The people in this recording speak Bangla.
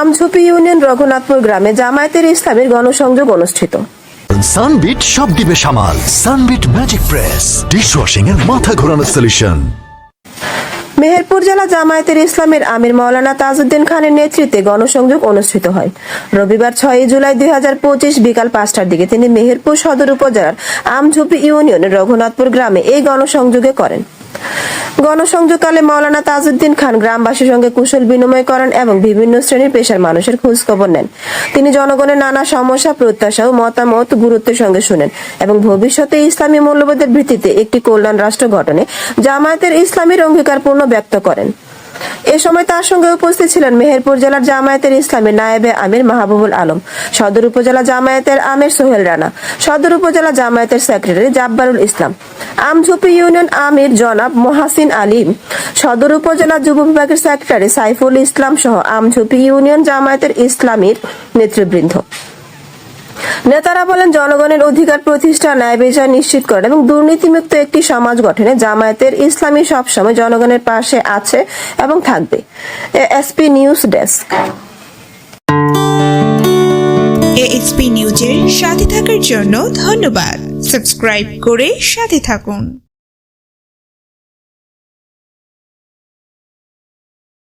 আমঝুপি ইউনিয়ন রঘুনাথপুর গ্রামে জামায়াতের ইসলামের গণসংযোগ অনুষ্ঠিত। সানবিট সব দিবে সামাল। Sunbit magic press. ডিশওয়াশিং এর মাথা ঘোরানো সলিউশন মেহেরপুর জেলা জামায়াতের ইসলামের আমির মাওলানা তাজউদ্দিন খানের নেতৃত্বে গণসংযোগ অনুষ্ঠিত হয়। রবিবার ছয়ই জুলাই দুই হাজার পঁচিশ বিকাল পাঁচটার দিকে তিনি মেহেরপুর সদর উপজেলার আমঝুপি ইউনিয়নের রঘুনাথপুর গ্রামে এই গণসংযোগে করেন। গণসংযোগকালে মাওলানা তাজউদ্দিন খান গ্রামবাসীর সঙ্গে কুশল বিনিময় করেন এবং বিভিন্ন শ্রেণির পেশার মানুষের খোঁজ খবর নেন। তিনি জনগণের নানা সমস্যা, প্রত্যাশা ও মতামত গুরুত্বের সঙ্গে শুনেন এবং ভবিষ্যতে ইসলামী মূল্যবোধের ভিত্তিতে একটি কল্যাণ রাষ্ট্র গঠনে জামায়াতের ইসলামীর অঙ্গীকারপূর্ণ ব্যক্ত করেন। এ সময় তার সঙ্গে উপস্থিত ছিলেন মেহেরপুর জেলার জামায়াতের ইসলামের নায়েবে আমির মাহবুবুল আলম, সদর উপজেলা জামায়াতের আমির সোহেল রানা, সদর উপজেলা জামায়াতের সেক্রেটারি জাব্বারুল ইসলাম আমঝুপি ইউনিয়ন আমির জনাব মহাসিন আলিম সদর উপজেলা যুব বিভাগের সেক্রেটারি সাইফুল ইসলাম সহ আমঝুপি ইউনিয়ন জামায়াতের ইসলামীর নেতৃবৃন্দ। নেতারা বলেন, জনগণের অধিকার প্রতিষ্ঠা, ন্যায় বিচার নিশ্চিত করেন এবং দুর্নীতিমুক্ত একটি সমাজ গঠনে জামায়াতের ইসলামী সবসময় জনগণের পাশে আছে এবং থাকবে। SP news desk. এএসপি নিউজের সাথে থাকার জন্য ধন্যবাদ। সাবস্ক্রাইব করে সাথে থাকুন।